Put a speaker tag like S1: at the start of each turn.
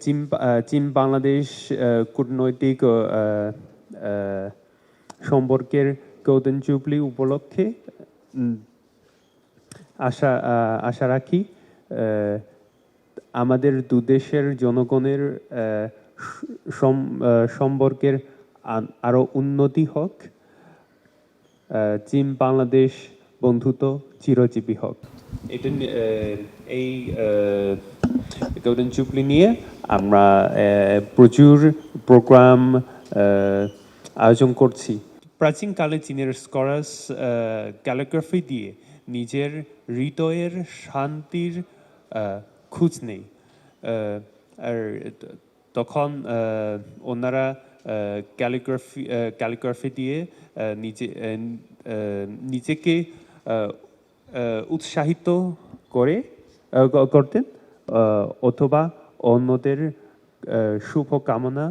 S1: চীন চীন বাংলাদেশ কূটনৈতিক সম্পর্কের গোল্ডেন জুবলি উপলক্ষে আশা আশা রাখি আমাদের দু দেশের জনগণের সম্পর্কের আরও উন্নতি হোক চীন বাংলাদেশ বন্ধুত্ব চিরজীবী হোক। এটা এই গোল্ডেন জুবলি নিয়ে আমরা প্রচুর প্রোগ্রাম আয়োজন করছি। প্রাচীনকালে চীনের স্করাস ক্যালিগ্রাফি দিয়ে নিজের হৃদয়ের শান্তির খোঁজ নেই আর তখন ওনারা ক্যালিগ্রাফি ক্যালিগ্রাফি দিয়ে নিজে নিজেকে উৎসাহিত করে করতেন। অথবা অন্যদের আহ, শুভ কামনা